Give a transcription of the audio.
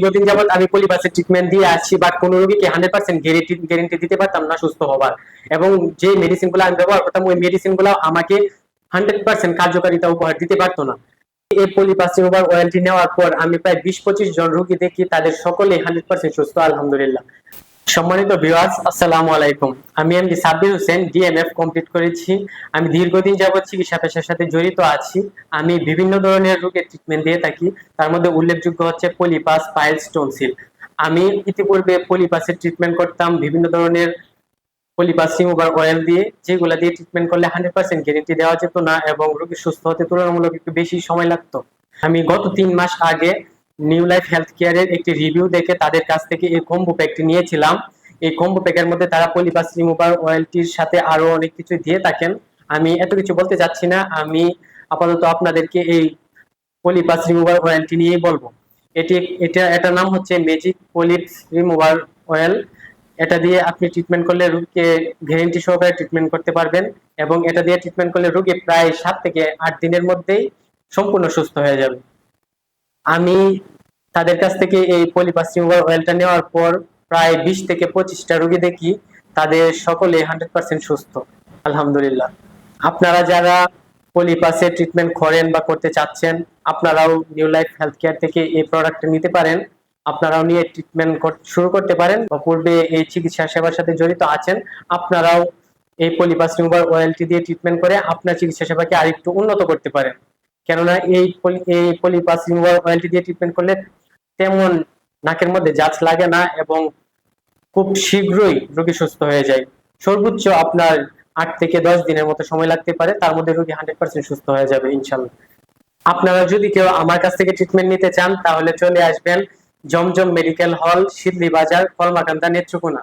দীর্ঘদিন যাবত আমি পলিপাসের ট্রিটমেন্ট দিয়ে আসছি বাট কোনো রোগীকে হান্ড্রেড পার্সেন্ট গ্যারেন্টি গ্যারেন্টি দিতে পারতাম না সুস্থ হবার। এবং যে মেডিসিনগুলো আমি ব্যবহার করতাম, ওই মেডিসিনগুলো আমাকে হান্ড্রেড পার্সেন্ট কার্যকারিতা উপহার দিতে পারতো না। এই পলিপাস ওভার ওয়ারেন্টি নেওয়ার পর আমি প্রায় বিশ পঁচিশ জন রোগী দেখি, তাদের সকলে হান্ড্রেড পার্সেন্ট সুস্থ, আলহামদুলিল্লাহ। সম্মানিত ভিউয়ার্স আসসালামু আলাইকুম। আমি MD Sabbir Hossain DMF complete করেছি। আমি দীর্ঘদিন যাবত চিকিৎসা পেশার সাথে জড়িত আছি। আমি বিভিন্ন ধরনের রোগের ট্রিটমেন্ট দিয়ে থাকি। তার মধ্যে উল্লেখযোগ্য হচ্ছে পলিপাস পাইলস টনসিল আমি ইতিপূর্বে পলিপাসের ট্রিটমেন্ট করতাম বিভিন্ন ধরনের পলিপাস রিমুভার অয়েল দিয়ে, যেগুলো দিয়ে ট্রিটমেন্ট করলে হান্ড্রেড পার্সেন্ট গ্যারেন্টি দেওয়া যেত না এবং রোগী সুস্থ হতে তুলনামূলক একটু বেশি সময় লাগতো। আমি গত তিন মাস আগে নিউ লাইফ হেলথ কেয়ারের একটি রিভিউ দেখে তাদের কাছ থেকে এই কম্বো প্যাকটি নিয়েছিলাম। এই কম্বো প্যাকের মধ্যে তারা পলিপাস রিমুভার অয়েলটির সাথে আরও অনেক কিছু দিয়ে থাকেন। আমি এত কিছু বলতে চাচ্ছি না, আমি আপাতত আপনাদেরকে এই পলিপাস রিমুভার অয়েলটি নিয়েই বলব। এটি, এটা, এটার নাম হচ্ছে ম্যাজিক পলিপস রিমুভার অয়েল এটা দিয়ে আপনি ট্রিটমেন্ট করলে রোগীকে গ্যারেন্টি সহকারে ট্রিটমেন্ট করতে পারবেন এবং এটা দিয়ে ট্রিটমেন্ট করলে রোগী প্রায় সাত থেকে আট দিনের মধ্যেই সম্পূর্ণ সুস্থ হয়ে যাবে। আমি তাদের কাছ থেকে এই পলিপাস অয়েলটা নেওয়ার পর প্রায় বিশ থেকে পঁচিশটা রোগী দেখি, তাদের সকলে হান্ড্রেড পার্সেন্ট সুস্থ, আলহামদুলিল্লাহ। আপনারা যারা পলিপাসে ট্রিটমেন্ট করেন বা করতে চাচ্ছেন, আপনারাও নিউ লাইফ হেলথ কেয়ার থেকে এই প্রোডাক্টটা নিতে পারেন। আপনারাও নিয়ে ট্রিটমেন্ট শুরু করতে পারেন বা পূর্বে এই চিকিৎসা সেবার সাথে জড়িত আছেন, আপনারাও এই পলিপাস রিমুভার অয়েলটি দিয়ে ট্রিটমেন্ট করে আপনার চিকিৎসা সেবাকে আরেকটু উন্নত করতে পারেন। কেননা এই এই পলিপাস রিমুভার অয়েলটি দিয়ে ট্রিটমেন্ট করলে তেমন নাকের মধ্যে জাঁচ লাগে না এবং খুব শীঘ্রই রোগী সুস্থ হয়ে যায়। সর্বোচ্চ আপনার আট থেকে দশ দিনের মতো সময় লাগতে পারে, তার মধ্যে রোগী হান্ড্রেড পার্সেন্ট সুস্থ হয়ে যাবে, ইনশাল্লাহ। আপনারা যদি কেউ আমার কাছ থেকে ট্রিটমেন্ট নিতে চান, তাহলে চলে আসবেন জমজম মেডিকেল হল শিদলি বাজার, কলমাকান্দা, নেত্রকোনা।